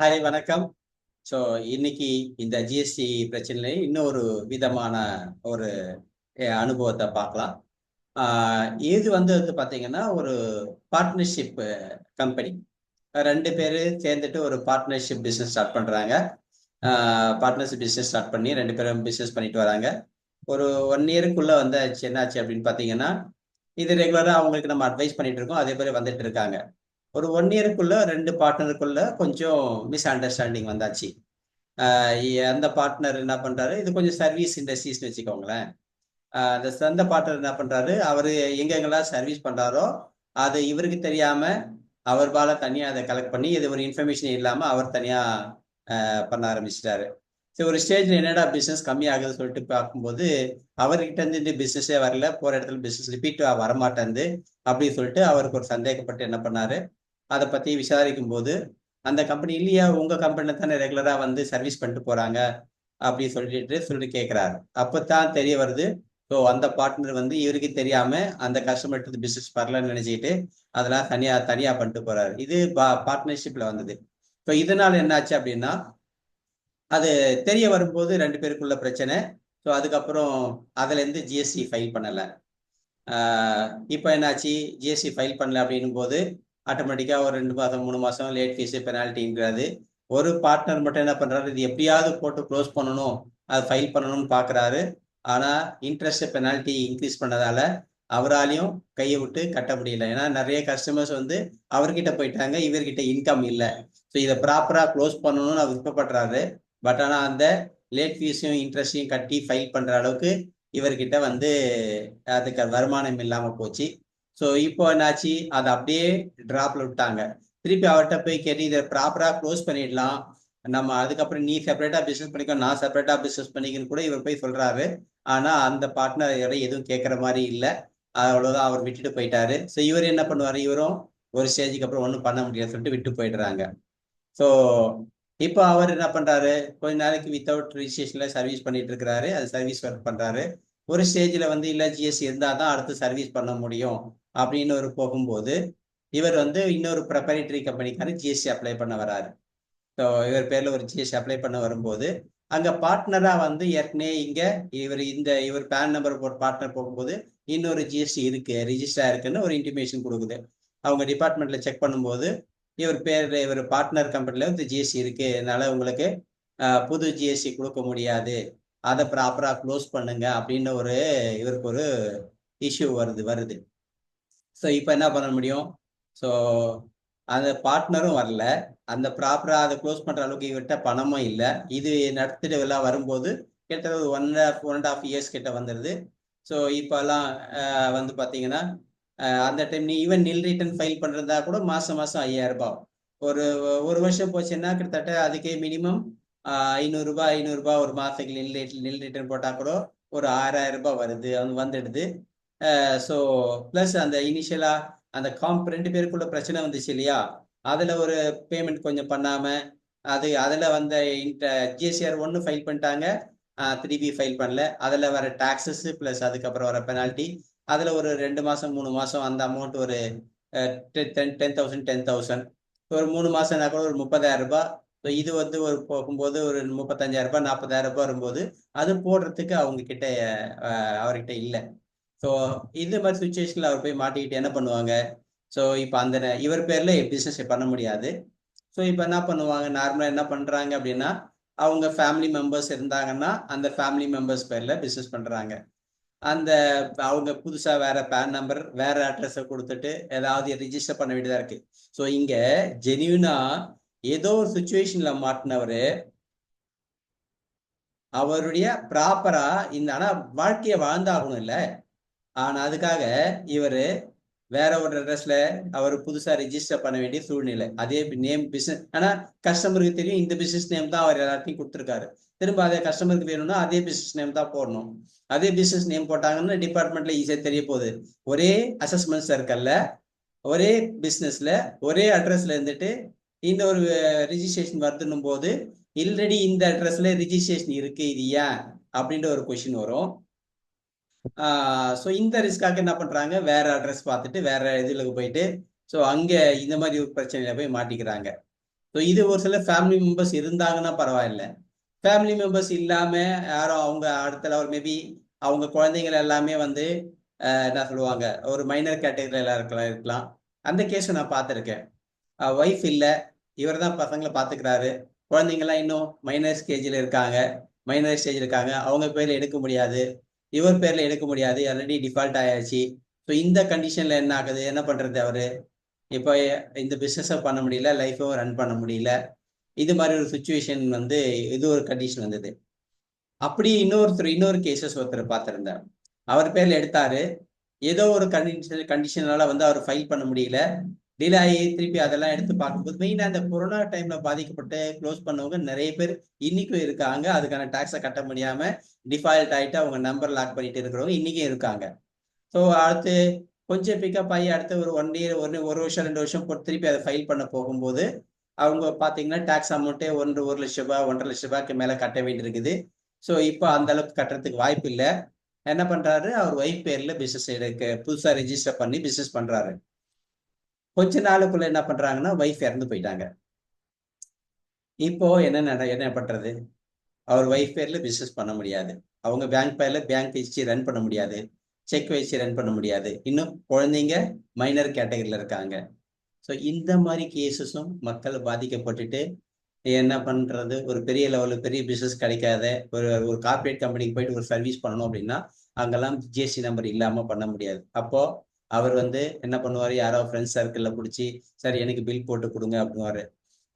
Hi வணக்கம். So இன்னைக்கு இந்த ஜிஎஸ்டி பிரச்சனையில இன்னொரு விதமான ஒரு அனுபவத்தை பார்க்கலாம். இது வந்து வந்து பார்த்தீங்கன்னா ஒரு பார்ட்னர்ஷிப் கம்பெனி ரெண்டு பேர் சேர்ந்துட்டு ஒரு பார்ட்னர்ஷிப் பிஸ்னஸ் ஸ்டார்ட் பண்ணுறாங்க பார்ட்னர்ஷிப் பிஸ்னஸ் ஸ்டார்ட் பண்ணி ரெண்டு பேரும் பிஸ்னஸ் பண்ணிட்டு வராங்க. ஒரு ஒன் இயருக்குள்ளே வந்து என்னாச்சு அப்படின்னு பார்த்தீங்கன்னா இது ரெகுலராக அவங்களுக்கு நம்ம அட்வைஸ் பண்ணிட்டு இருக்கோம். அதே மாதிரி வந்துட்டு இருக்காங்க. ஒரு ஒன் இயருக்குள்ள ரெண்டு பார்ட்னருக்குள்ள கொஞ்சம் மிஸ் அண்டர்ஸ்டாண்டிங் வந்தாச்சு அந்த பார்ட்னர் என்ன பண்றாரு? இது கொஞ்சம் சர்வீஸ் இண்டஸ்ட்ரீஸ்னு வச்சுக்கோங்களேன். அந்த அந்த பார்ட்னர் என்ன பண்றாரு? அவரு எங்கெங்கெல்லாம் சர்வீஸ் பண்றாரோ அது இவருக்கு தெரியாம அவர் பால தனியா அதை கலெக்ட் பண்ணி இது ஒரு இன்ஃபர்மேஷன் இல்லாம அவர் தனியா பண்ண ஆரம்பிச்சிட்டாரு. சரி ஒரு ஸ்டேஜ்ல என்னடா பிசினஸ் கம்மியாகுதுன்னு சொல்லிட்டு பார்க்கும்போது அவர்கிட்ட இருந்து இந்த பிசினஸே வரல போற இடத்துல பிசினஸ் ரிப்பீட் வரமாட்டேங்குது அப்படின்னு சொல்லிட்டு அவருக்கு ஒரு சந்தேகப்பட்டு என்ன பண்ணாரு? அதை பத்தி விசாரிக்கும் போது அந்த கம்பெனி இல்லையா உங்க கம்பெனியில் தானே ரெகுலரா வந்து சர்வீஸ் பண்ணிட்டு போறாங்க அப்படி சொல்லிட்டு சொல்லிட்டு கேட்கிறாரு அப்பதான் தெரிய வருது ஸோ அந்த பார்ட்னர் வந்து இவருக்கு தெரியாம அந்த கஸ்டமர்கிட்ட பிசினஸ் வரலன்னு நினைச்சிட்டு அதெல்லாம் தனியா தனியா பண்ணிட்டு போறாரு. இது பார்ட்னர்ஷிப்ல வந்தது. இப்போ இதனால என்னாச்சு அப்படின்னா அது தெரிய வரும்போது ரெண்டு பேருக்குள்ள பிரச்சனை. ஸோ அதுக்கப்புறம் அதுலேருந்து ஜிஎஸ்டி ஃபைல் பண்ணலை. இப்போ என்னாச்சு? ஜிஎஸ்டி ஃபைல் பண்ணல அப்படின்னும் போது ஆட்டோமேட்டிக்காக ஒரு ரெண்டு மாதம் மூணு மாதம் லேட் ஃபீஸு பெனால்ட்டிங்கிறது ஒரு பார்ட்னர் மட்டும் என்ன பண்ணுறாரு இது எப்படியாவது போட்டு க்ளோஸ் பண்ணணும் அது ஃபைல் பண்ணணும்னு பார்க்குறாரு ஆனால் இன்ட்ரெஸ்ட் பெனால்ட்டி இன்க்ரீஸ் பண்ணதால அவராலையும் கையை விட்டு கட்ட முடியல. ஏன்னா நிறைய கஸ்டமர்ஸ் வந்து அவர்கிட்ட போயிட்டாங்க இவர்கிட்ட இன்கம் இல்லை. ஸோ இதை ப்ராப்பராக க்ளோஸ் பண்ணணும்னு அவர் விருப்பப்படுறாரு. பட் ஆனால் அந்த லேட் ஃபீஸையும் இன்ட்ரெஸ்டையும் கட்டி ஃபைல் பண்ணுற அளவுக்கு இவர்கிட்ட வந்து அதுக்கு வருமானம் இல்லாமல் போச்சு. ஸோ இப்போ என்னாச்சு? அதை அப்படியே டிராப்ல விட்டாங்க. திருப்பி அவர்கிட்ட போய் கேட்டு இதை ப்ராப்பராக க்ளோஸ் பண்ணிடலாம். நம்ம அதுக்கப்புறம் நீ செப்பரேட்டாக பிஸ்னஸ் பண்ணிக்கோ நான் செப்பரேட்டாக பிஸ்னஸ் பண்ணிக்கன்னு கூட இவர் போய் சொல்றாரு. ஆனால் அந்த பார்ட்னர் எதுவும் கேட்குற மாதிரி இல்லை. அவ்வளோதான் அவர் விட்டுட்டு போயிட்டாரு. ஸோ இவர் என்ன பண்ணுவார்? இவரும் ஒரு ஸ்டேஜுக்கு அப்புறம் ஒன்றும் பண்ண முடியாது சொல்லிட்டு விட்டு போயிடுறாங்க. ஸோ இப்போ அவர் என்ன பண்றாரு? கொஞ்ச நாளைக்கு வித்தவுட் ரிஜிஸ்ட்ரேஷன்ல சர்வீஸ் பண்ணிட்டு இருக்கிறாரு. அது சர்வீஸ் ஒர்க் பண்றாரு. ஒரு ஸ்டேஜில் வந்து இல்லை ஜிஎஸ்டி இருந்தால் தான் அடுத்து சர்வீஸ் பண்ண முடியும். அப்படின்னு ஒரு போகும்போது இவர் வந்து இன்னொரு ப்ரப்பரேட்டரி கம்பெனிக்கான ஜிஎஸ்டி அப்ளை பண்ண வராரு. ஸோ இவர் பேர்ல ஒரு ஜிஎஸ்டி அப்ளை பண்ண வரும்போது அங்க பார்ட்னரா வந்து ஏற்கனவே இங்க இவர் இந்த இவர் பேன் நம்பர் போட்டு பார்ட்னர் போகும்போது இன்னொரு ஜிஎஸ்டி இருக்கு ரிஜிஸ்டர் இருக்குன்னு ஒரு இன்டிமேஷன் கொடுக்குது. அவங்க டிபார்ட்மெண்ட்ல செக் பண்ணும்போது இவர் பேர் இவர் பார்ட்னர் கம்பெனில வந்து ஜிஎஸ்டி இருக்கு. அதனால உங்களுக்கு புது ஜிஎஸ்டி கொடுக்க முடியாது. அதை ப்ராப்பரா க்ளோஸ் பண்ணுங்க அப்படின்னு ஒரு இவருக்கு ஒரு இஷ்யூ வருது வருது. ஸோ இப்போ என்ன பண்ண முடியும்? ஸோ அந்த பார்ட்னரும் வரல. அந்த ப்ராப்பராக அதை க்ளோஸ் பண்ணுற அளவுக்கு இவர்கிட்ட பணமும் இல்லை. இது நடத்திட்டு எல்லாம் வரும்போது கிட்டத்தட்ட ஒரு one one and half years கிட்ட வந்துடுது ஸோ இப்போல்லாம் வந்து பார்த்தீங்கன்னா அந்த டைம் நீ ஈவன் நில் ரிட்டர்ன் ஃபைல் பண்ணுறதா கூட மாதம் மாதம் ஐயாயிரம் ரூபாய் ஒரு ஒரு வருஷம் போச்சுன்னா கிட்டத்தட்ட அதுக்கே மினிமம் ஐநூறுரூபா ஐநூறுரூபா ஒரு மாதத்துக்கு நில் நில் ரிட்டர்ன் போட்டால் கூட ஒரு ஆறாயிரம் ரூபாய் வருது அது வந்துடுது. Eh, ஸோ ப்ளஸ் அந்த இனிஷியலாக அந்த காம்ப் ரெண்டு பேருக்குள்ள பிரச்சனை வந்துச்சு இல்லையா? அதில் ஒரு பேமெண்ட் கொஞ்சம் பண்ணாமல் அது அதில் வந்த ஜிஎஸ்ஆர் ஒன்று ஃபைல் பண்ணிட்டாங்க. த்ரீ பி ஃபைல் பண்ணல. அதில் வர டாக்ஸஸ் ப்ளஸ் அதுக்கப்புறம் வர பெனால்ட்டி அதில் ஒரு ரெண்டு மாதம் மூணு மாதம் அந்த அமௌண்ட் ஒரு ten ten thousand ten thousand ஒரு மூணு மாதம்னா கூட ஒரு முப்பதாயிரம் ரூபாய். ஸோ இது வந்து ஒரு போகும்போது ஒரு முப்பத்தஞ்சாயிரம் ரூபாய் நாற்பதாயிரம் ரூபாய் வரும்போது அது போடுறதுக்கு அவங்க கிட்ட அவர்கிட்ட இல்லை. ஸோ இந்த மாதிரி சுச்சுவேஷனில் அவர் போய் மாட்டிக்கிட்டு என்ன பண்ணுவாங்க? ஸோ இப்போ அந்த இவர் பேர்ல பிஸ்னஸ் பண்ண முடியாது. ஸோ இப்போ என்ன பண்ணுவாங்க? நார்மலாக என்ன பண்ணுறாங்க அப்படின்னா அவங்க ஃபேமிலி மெம்பர்ஸ் இருந்தாங்கன்னா அந்த ஃபேமிலி மெம்பர்ஸ் பேர்ல பிஸ்னஸ் பண்ணுறாங்க அந்த அவங்க புதுசாக வேற பேன் நம்பர் வேற அட்ரஸை கொடுத்துட்டு ஏதாவது ரிஜிஸ்டர் பண்ண வேண்டியதாக இருக்கு. ஸோ இங்க ஜெனியூனா ஏதோ ஒரு சுச்சுவேஷன்ல மாட்டினவர் அவருடைய ப்ராப்பரா இந்த ஆனா வாழ்க்கையை வாழ்ந்தாகணும் இல்லை. ஆனா அதுக்காக இவரு வேற ஒரு அட்ரஸ்ல அவர் புதுசா ரிஜிஸ்டர் பண்ண வேண்டிய சூழ்நிலை. அதே நேம் பிசினஸ் ஆனா கஸ்டமருக்கு தெரியும் இந்த பிசினஸ் நேம் தான் அவர் எல்லாத்தையும் கொடுத்துருக்காரு. திரும்ப அதே கஸ்டமருக்கு வேணும்னா அதே பிசினஸ் நேம் தான் போடணும். அதே பிசினஸ் நேம் போட்டாங்கன்னா டிபார்ட்மெண்ட்ல ஈஸியா தெரிய போகுது. ஒரே அசஸ்மெண்ட் சர்க்கிள்ல ஒரே பிசினஸ்ல ஒரே அட்ரஸ்ல இருந்துட்டு இந்த ஒரு ரிஜிஸ்ட்ரேஷன் வருதுன்னும் போது ஆல்ரெடி இந்த அட்ரஸ்ல ரிஜிஸ்ட்ரேஷன் இருக்கு இது ஏன்? அப்படின்ற ஒரு கொஷின் வரும். ஸோ இந்த ரிஸ்க்காக என்ன பண்றாங்க? வேற அட்ரஸ் பார்த்துட்டு வேற இதில் போயிட்டு ஸோ அங்கே இந்த மாதிரி ஒரு பிரச்சனையில போய் மாட்டிக்கிறாங்க. ஸோ இது ஒரு சில ஃபேமிலி மெம்பர்ஸ் இருந்தாங்கன்னா பரவாயில்ல. ஃபேமிலி மெம்பர்ஸ் இல்லாமல் யாரும் அவங்க அடுத்த லெவல் மேபி அவங்க குழந்தைகள் எல்லாமே வந்து என்ன சொல்லுவாங்க? ஒரு மைனர் கேட்டகரியில இருக்கலாம் இருக்கலாம். அந்த கேஸை நான் பார்த்துருக்கேன். ஒய்ஃப் இல்லை. இவர் தான் பசங்களை பார்த்துக்கிறாரு. குழந்தைங்கள்லாம் இன்னும் மைனர் ஸ்டேஜில் இருக்காங்க. மைனர் ஸ்டேஜ் இருக்காங்க. அவங்க பேரில் எடுக்க முடியாது. இவர் பேர்ல எடுக்க முடியாது. ஆல்ரெடி டிஃபால்ட் ஆயாச்சு. ஸோ இந்த கண்டிஷன்ல என்ன ஆகுது? என்ன பண்றது அவரு? இப்போ இந்த பிஸ்னஸை பண்ண முடியல லைஃபும் ரன் பண்ண முடியல. இது மாதிரி ஒரு சுச்சுவேஷன் வந்து இது ஒரு கண்டிஷன் வந்தது. அப்படி இன்னொருத்தர் இன்னொரு கேசஸ் ஒருத்தர் பார்த்துருந்தேன் அவர் பேர்ல எடுத்தாரு. ஏதோ ஒரு கண்டிஷன் கண்டிஷனால வந்து அவர் ஃபைல் பண்ண முடியல. டிலே ஆகி திருப்பி அதெல்லாம் எடுத்து பார்க்கும்போது மெயினாக அந்த கொரோனா டைம்ல பாதிக்கப்பட்டு க்ளோஸ் பண்ணவங்க நிறைய பேர் இன்னைக்கும் இருக்காங்க. அதுக்கான டாக்ஸை கட்ட முடியாம டிஃபால்ட் ஆகிட்டு அவங்க நம்பர் லாக் பண்ணிட்டு இருக்கிறவங்க இன்னைக்கும் இருக்காங்க. ஸோ அடுத்து கொஞ்சம் பிக்கப் ஆகி அடுத்து ஒரு ஒன் இயர் ஒன்று ஒரு வருஷம் ரெண்டு வருஷம் போட்டு திருப்பி அதை ஃபைல் பண்ண போகும்போது அவங்க பார்த்தீங்கன்னா டாக்ஸ் அமௌண்ட்டே ஒன்று ஒரு லட்ச ரூபாய் ஒன்றரை லட்ச ரூபாய்க்கு மேலே கட்ட வேண்டியிருக்குது. ஸோ இப்போ அந்த அளவுக்கு கட்டுறதுக்கு வாய்ப்பு இல்லை. என்ன பண்ணுறாரு அவர் ஒய்ஃப் பேரில் பிஸ்னஸ் எடுக்க புதுசாக ரெஜிஸ்டர் பண்ணி பிஸ்னஸ் பண்ணுறாரு கொஞ்ச நாளுக்குள்ள என்ன பண்றாங்கன்னா ஒய்ஃப் இறந்து போயிட்டாங்க. இப்போ என்ன என்ன பண்றது? அவர் ஒய்ஃப் பேர்ல பிசினஸ் பண்ண முடியாது. அவங்க பேங்க் பேர்ல பேங்க் வச்சு ரன் பண்ண முடியாது. செக் வச்சு ரன் பண்ண முடியாது. இன்னும் குழந்தைங்க மைனர் கேட்டகரியில இருக்காங்க. ஸோ இந்த மாதிரி கேசஸும் மக்கள் பாதிக்கப்பட்டுட்டு என்ன பண்றது? ஒரு பெரிய லெவலில் பெரிய பிசினஸ் கிடைக்காத ஒரு ஒரு கார்ப்பரேட் கம்பெனிக்கு போயிட்டு ஒரு சர்வீஸ் பண்ணணும் அப்படின்னா அங்கெல்லாம் ஜிஎஸ்டி நம்பர் இல்லாமல் பண்ண முடியாது. அப்போ அவர் வந்து என்ன பண்ணுவார்? யாரோ ஃப்ரெண்ட்ஸ் சர்க்கிளில் பிடிச்சி சரி எனக்கு பில் போட்டு கொடுங்க அப்படின்வாரு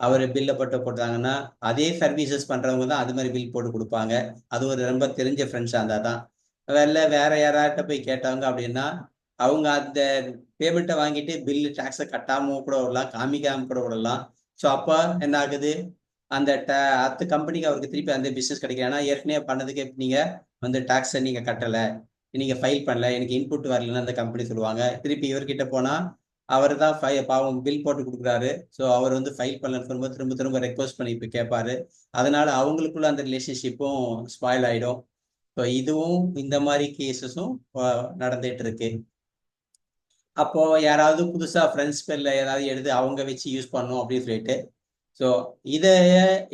அவர் பில்லை போட்டு போட்டாங்கன்னா அதே சர்வீசஸ் பண்றவங்க தான் அது மாதிரி பில் போட்டு கொடுப்பாங்க. அது ஒரு ரொம்ப தெரிஞ்ச ஃப்ரெண்ட்ஸாக இருந்தால் தான். வெளில வேற யாராட்ட போய் கேட்டாங்க அப்படின்னா அவங்க அந்த பேமெண்ட்டை வாங்கிட்டு பில்லு டேக்ஸை கட்டாம கூட விடலாம் காமிக்காம கூட விடலாம். ஸோ அப்போ என்ன ஆகுது? அந்த ட அத்து கம்பெனிக்கு அவருக்கு திருப்பி அந்த பிஸ்னஸ் கிடைக்கும் ஏன்னா ஏற்கனவே பண்ணதுக்கு நீங்க வந்து டாக்ஸை நீங்க கட்டலை. நீங்க ஃபைல் பண்ணல எனக்கு இன்புட் வரலன்னு அந்த கம்பெனி சொல்லுவாங்க. திருப்பி இவர்கிட்ட போனா அவர் தான் ஃபை பாவம் பில் போட்டு கொடுக்குறாரு. ஸோ அவர் வந்து ஃபைல் பண்ணலன்னு சொல்லும்போது திரும்ப திரும்ப ரெக்வஸ்ட் பண்ணி இப்போ கேட்பாரு அதனால அவங்களுக்குள்ள அந்த ரிலேஷன்ஷிப்பும் ஸ்பாயில் ஆயிடும். ஸோ இதுவும் இந்த மாதிரி கேசஸும் நடந்துட்டு இருக்கு. அப்போ யாராவது புதுசா ஃப்ரெண்ட்ஸ் பேர்ல ஏதாவது எடுத்து அவங்க வச்சு யூஸ் பண்ணும் அப்படின்னு சொல்லிட்டு. ஸோ இதை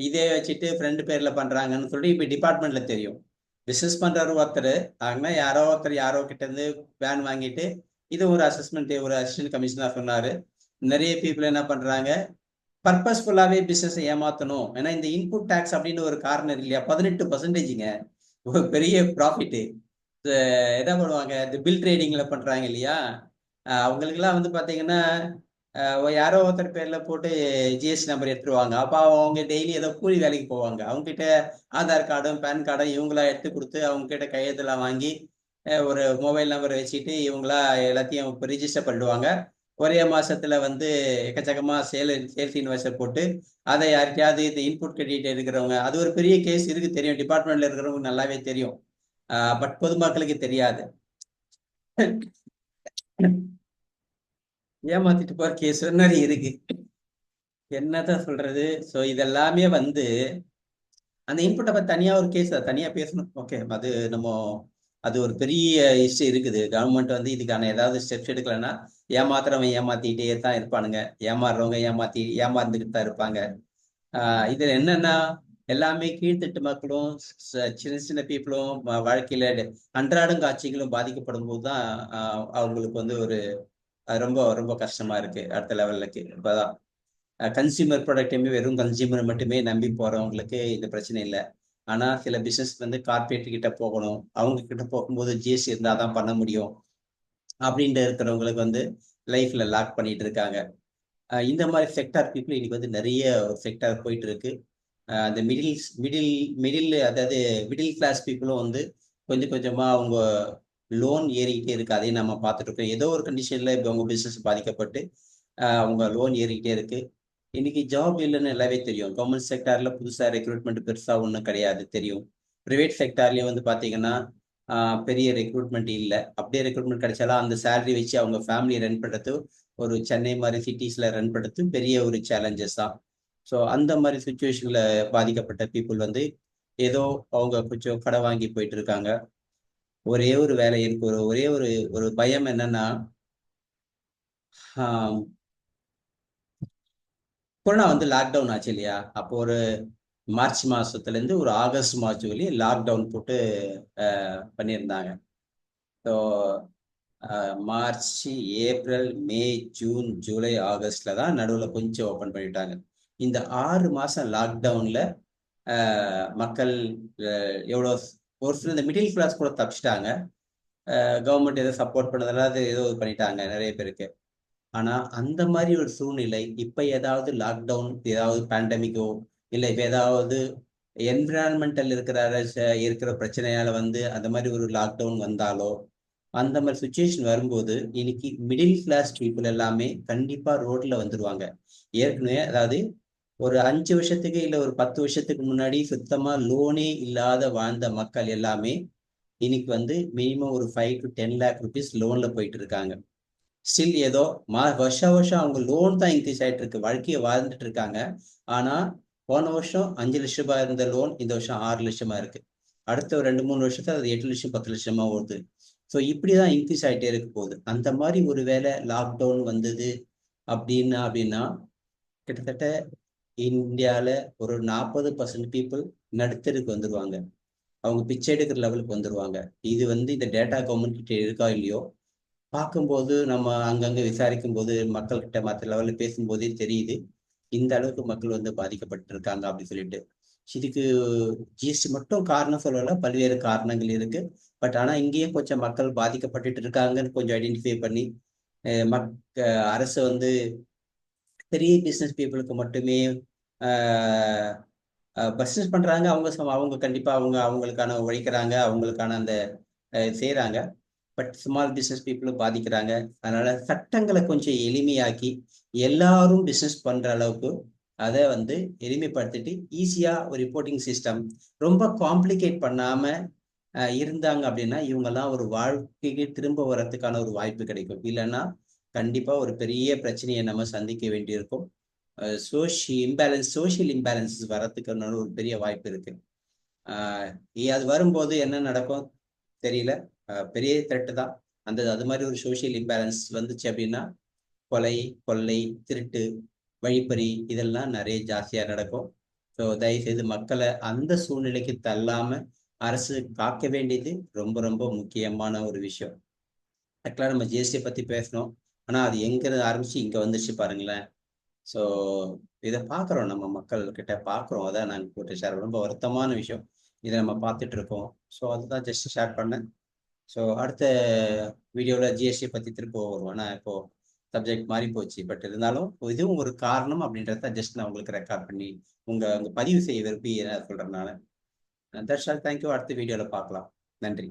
இதே வச்சுட்டு ஃப்ரெண்டு பேர்ல பண்றாங்கன்னு சொல்லிட்டு இப்போ டிபார்ட்மெண்ட்ல தெரியும். பிஸ்னஸ் பண்ணுறாரு ஒருத்தர். ஆகுனா யாரோ ஒருத்தர் யாரோ கிட்டேருந்து வேன் வாங்கிட்டு இது ஒரு அசஸ்மெண்ட் ஒரு அசிஸ்டன்ட் கமிஷனாக சொன்னார். நிறைய பீப்புள் என்ன பண்ணுறாங்க பர்பஸ்ஃபுல்லாகவே பிஸ்னஸை ஏமாற்றணும் ஏன்னா இந்த இன்புட் டேக்ஸ் அப்படின்னு ஒரு காரணம் இல்லையா? பதினெட்டு பர்சன்டேஜுங்க ஒரு பெரிய ப்ராஃபிட்டு என்ன பண்ணுவாங்க இந்த பில் ட்ரேடிங்கில் பண்ணுறாங்க இல்லையா? அவங்களுக்கெல்லாம் வந்து பார்த்தீங்கன்னா யாரோ ஒருத்தர் பேர்ல போட்டு ஜிஎஸ்டி நம்பர் எடுத்துருவாங்க. அப்ப அவங்க டெய்லி ஏதோ கூலி வேலைக்கு போவாங்க. அவங்க கிட்ட ஆதார் கார்டும் பேன் கார்டும் இவங்களா எடுத்து கொடுத்து அவங்க கிட்ட கையெழுத்துலாம் வாங்கி ஒரு மொபைல் நம்பர் வச்சுட்டு இவங்களா எல்லாத்தையும் இப்போ ரிஜிஸ்டர் பண்ணிடுவாங்க. ஒரே மாசத்துல வந்து எக்கச்சக்கமா சேல் சேல்ஸ் இன்வெஸ்டர் போட்டு அதை யார்கிட்டயாவது இந்த இன்புட் கிரெடிட் இருக்கிறவங்க அது ஒரு பெரிய கேஸ் இருக்கு தெரியும். டிபார்ட்மெண்ட்ல இருக்கிறவங்க நல்லாவே தெரியும். பட் பொதுமக்களுக்கு தெரியாது. ஏமாத்திட்டு போற கேஸ் நிறைய இருக்கு. என்னதான் சொல்றது? ஸோ இதெல்லாமே வந்து அந்த இன்புட்டை பத்தி தனியா ஒரு கேஸ் தனியா பேசணும். ஓகே அது நம்ம அது ஒரு பெரிய இஷ்யூ இருக்குது. கவர்மெண்ட் வந்து இதுக்கான ஏதாவது ஸ்டெப்ஸ் எடுக்கலைன்னா ஏமாத்துறவன் ஏமாத்திட்டே தான் இருப்பானுங்க. ஏமாறுறவங்க ஏமாத்தி ஏமாந்துக்கிட்டு தான் இருப்பாங்க. ஆஹ் இதுல என்னன்னா எல்லாமே கீழ்த்தட்டு மக்களும் சின்ன சின்ன பீப்புளும் வாழ்க்கையில அன்றாடம் காட்சிகளும் பாதிக்கப்படும் போது தான் ஆஹ் அவங்களுக்கு வந்து ஒரு அது ரொம்ப ரொம்ப கஷ்டமா இருக்கு அடுத்த லெவலுக்கு இப்போதான் கன்சியூமர் ப்ராடக்ட்டுமே வெறும் கன்சியூமர் மட்டுமே நம்பி போறவங்களுக்கு இந்த பிரச்சனை இல்லை. ஆனா சில பிசினஸ் வந்து கார்பரேட் கிட்ட போகணும். அவங்க கிட்ட போகும்போது ஜிஎஸ்டி இருந்தால் தான் பண்ண முடியும். அப்படின்ட்டு இருக்கிறவங்களுக்கு வந்து லைஃப்ல லாக் பண்ணிட்டு இருக்காங்க. இந்த மாதிரி செக்டார் பீப்புள் இன்னைக்கு வந்து நிறைய செக்டார் போயிட்டு இருக்கு. அந்த மிடில் மிடில் மிடில் அதாவது மிடில் கிளாஸ் பீப்புளும் வந்து கொஞ்சம் கொஞ்சமா அவங்க லோன் ஏறிக்கிட்டே இருக்கு. அதையும் நம்ம பார்த்துட்டு இருக்கோம். ஏதோ ஒரு கண்டிஷன்ல இப்போ அவங்க பிசினஸ் பாதிக்கப்பட்டு அவங்க லோன் ஏறிக்கிட்டே இருக்கு. இன்னைக்கு ஜாப் இல்லைன்னு எல்லாமே தெரியும். கவர்மெண்ட் செக்டார்ல புதுசா ரெக்ரூட்மெண்ட் பெருசா ஒன்றும் கிடையாது தெரியும். ப்ரைவேட் செக்டார்லயும் வந்து பாத்தீங்கன்னா பெரிய ரெக்ரூட்மெண்ட் இல்லை. அப்படியே ரெக்ரூட்மெண்ட் கிடைச்சாலும் அந்த சேலரி வச்சு அவங்க ஃபேமிலியை ரன் பண்ணுறது ஒரு சென்னை மாதிரி சிட்டிஸ்ல ரன் பண்ணுறது பெரிய ஒரு சேலஞ்சஸ் தான். ஸோ அந்த மாதிரி சுச்சுவேஷன்ல பாதிக்கப்பட்ட பீப்புள் வந்து ஏதோ அவங்க கொஞ்சம் கடை வாங்கி போயிட்டு இருக்காங்க. ஒரே ஒரு வேலை இருக்கு. ஒரு ஒரே ஒரு ஒரு பயம் என்னன்னா கொரோனா வந்து லாக்டவுன் ஆச்சு இல்லையா? அப்போ ஒரு மார்ச் மாசத்துல இருந்து ஒரு ஆகஸ்ட் மார்ச் வரையும் லாக்டவுன் போட்டு பண்ணியிருந்தாங்க. So March April May June July ஆகஸ்ட்ல தான் நடுவில் கொஞ்சம் ஓப்பன் பண்ணிட்டாங்க. இந்த ஆறு மாசம் லாக்டவுன்ல மக்கள் எவ்வளோ ஒரு சில இந்த மிடில் கிளாஸ் கூட தப்பிச்சிட்டாங்க. கவர்மெண்ட் ஏதோ சப்போர்ட் பண்ணதெல்லாம் அது ஏதோ இது பண்ணிட்டாங்க நிறைய பேருக்கு. ஆனா அந்த மாதிரி ஒரு சூழ்நிலை இப்ப ஏதாவது லாக்டவுன் ஏதாவது பேண்டமிக்கோ இல்லை இப்போ ஏதாவது என்விரான்மெண்டல் இருக்கிற இருக்கிற பிரச்சனையால் வந்து அந்த மாதிரி ஒரு லாக்டவுன் வந்தாலோ அந்த மாதிரி சுச்சுவேஷன் வரும்போது இன்னைக்கு மிடில் கிளாஸ் பீப்புள் எல்லாமே கண்டிப்பாக ரோட்டில் வந்துடுவாங்க ஏற்கனவே அதாவது ஒரு அஞ்சு வருஷத்துக்கு இல்ல ஒரு பத்து வருஷத்துக்கு முன்னாடி சுத்தமா லோனே இல்லாத வாழ்ந்த மக்கள் எல்லாமே இன்னைக்கு வந்து மினிமம் ஒரு five to ten lakh rupees லோன்ல போயிட்டு இருக்காங்க. ஸ்டில் ஏதோ மா வருஷம் வருஷம் அவங்க லோன் தான் இன்க்ரீஸ் ஆயிட்டு இருக்கு வாழ்க்கையை வாழ்ந்துட்டு இருக்காங்க. ஆனா போன வருஷம் அஞ்சு லட்ச ரூபாய் இருந்த லோன் இந்த வருஷம் ஆறு லட்சமா இருக்கு. அடுத்த ஒரு ரெண்டு மூணு வருஷத்துல அது எட்டு லட்சம் பத்து லட்சமா வருது ஸோ இப்படிதான் இன்க்ரீஸ் ஆகிட்டே இருக்க போகுது. அந்த மாதிரி ஒரு வேளை லாக்டவுன் வந்தது அப்படின்னா அப்படின்னா கிட்டத்தட்ட இந்தியால ஒரு நாற்பது பர்சன்ட் பீப்புள் நடுத்தருக்கு வந்துருவாங்க. அவங்க பிச்சை எடுக்கிற லெவலுக்கு வந்துருவாங்க. இது வந்து இந்த டேட்டா கவர்மெண்ட் கிட்ட இருக்கா இல்லையோ? பார்க்கும்போது நம்ம அங்கங்க விசாரிக்கும் போது மக்கள்கிட்ட மற்ற லெவலில் பேசும்போதே தெரியுது. இந்த அளவுக்கு மக்கள் வந்து பாதிக்கப்பட்டிருக்காங்க அப்படின்னு சொல்லிட்டு. இதுக்கு ஜிஎஸ்டி மட்டும் காரணம் சொல்லல பல்வேறு காரணங்கள் இருக்கு. பட் ஆனால் இங்கேயும் கொஞ்சம் மக்கள் பாதிக்கப்பட்டுட்டு இருக்காங்கன்னு கொஞ்சம் ஐடென்டிஃபை பண்ணி மக்க மக் அரசு வந்து பெரிய பிஸ்னஸ் பீப்புளுக்கு மட்டுமே பிஸ்னஸ் பண்ணுறாங்க அவங்க அவங்க கண்டிப்பாக அவங்க அவங்களுக்கான உழைக்கிறாங்க. அவங்களுக்கான அந்த செய்கிறாங்க பட் ஸ்மால் பிஸ்னஸ் பீப்புளும் பாதிக்கிறாங்க. அதனால் சட்டங்களை கொஞ்சம் எளிமையாக்கி எல்லாரும் பிஸ்னஸ் பண்ணுற அளவுக்கு அதை வந்து எளிமைப்படுத்திட்டு ஈஸியாக ஒரு ரிப்போர்ட்டிங் சிஸ்டம் ரொம்ப காம்ப்ளிகேட் பண்ணாமல் இருந்தாங்க அப்படின்னா இவங்கெல்லாம் ஒரு வாழ்க்கைக்கு திரும்ப வர்றதுக்கான ஒரு வாய்ப்பு கிடைக்கும். இல்லைன்னா கண்டிப்பாக ஒரு பெரிய பிரச்சனையை நம்ம சந்திக்க வேண்டியிருக்கும். சோஷி இம்பேலன்ஸ் சோஷியல் இம்பேலன்சஸ் வரத்துக்கு ஒரு பெரிய வாய்ப்பு இருக்கு. அது வரும்போது என்ன நடக்கும் தெரியல. பெரிய த்ரெட்டு தான். அந்த அது மாதிரி ஒரு சோஷியல் இம்பேலன்ஸ் வந்துச்சு அப்படின்னா கொலை கொள்ளை திருட்டு வழிப்பறி இதெல்லாம் நிறைய ஜாஸ்தியாக நடக்கும். ஸோ தயவுசெய்து மக்களை அந்த சூழ்நிலைக்கு தள்ளாமல் அரசு காக்க வேண்டியது ரொம்ப ரொம்ப முக்கியமான ஒரு விஷயம். ஆக்சுவலாக நம்ம ஜிஎஸ்டி பற்றி பேசணும் ஆனால் அது எங்கே ஆரம்பிச்சு இங்கே வந்துச்சு பாருங்களேன். ஸோ இதை பார்க்குறோம். நம்ம மக்கள் கிட்ட பார்க்குறோம். அதான் நாங்கள் போட்டு ஷேர் ரொம்ப வருத்தமான விஷயம். இதை நம்ம பார்த்துட்டு இருக்கோம். ஸோ அதுதான் ஜஸ்ட் ஷேர் பண்ணேன். ஸோ அடுத்த வீடியோவில் ஜிஎஸ்டி பற்றி திரும்ப வருவோம். ஆனால் இப்போ சப்ஜெக்ட் மாறி போச்சு. பட் இருந்தாலும் இதுவும் ஒரு காரணம் அப்படின்றத ஜஸ்ட் நான் உங்களுக்கு ரெக்கார்ட் பண்ணி உங்கள் உங்கள் பதிவு செய்ய விரும்பி என்ன சொல்கிறேன் நான் தர்ஷா தேங்க்யூ அடுத்த வீடியோவில் பார்க்கலாம். நன்றி.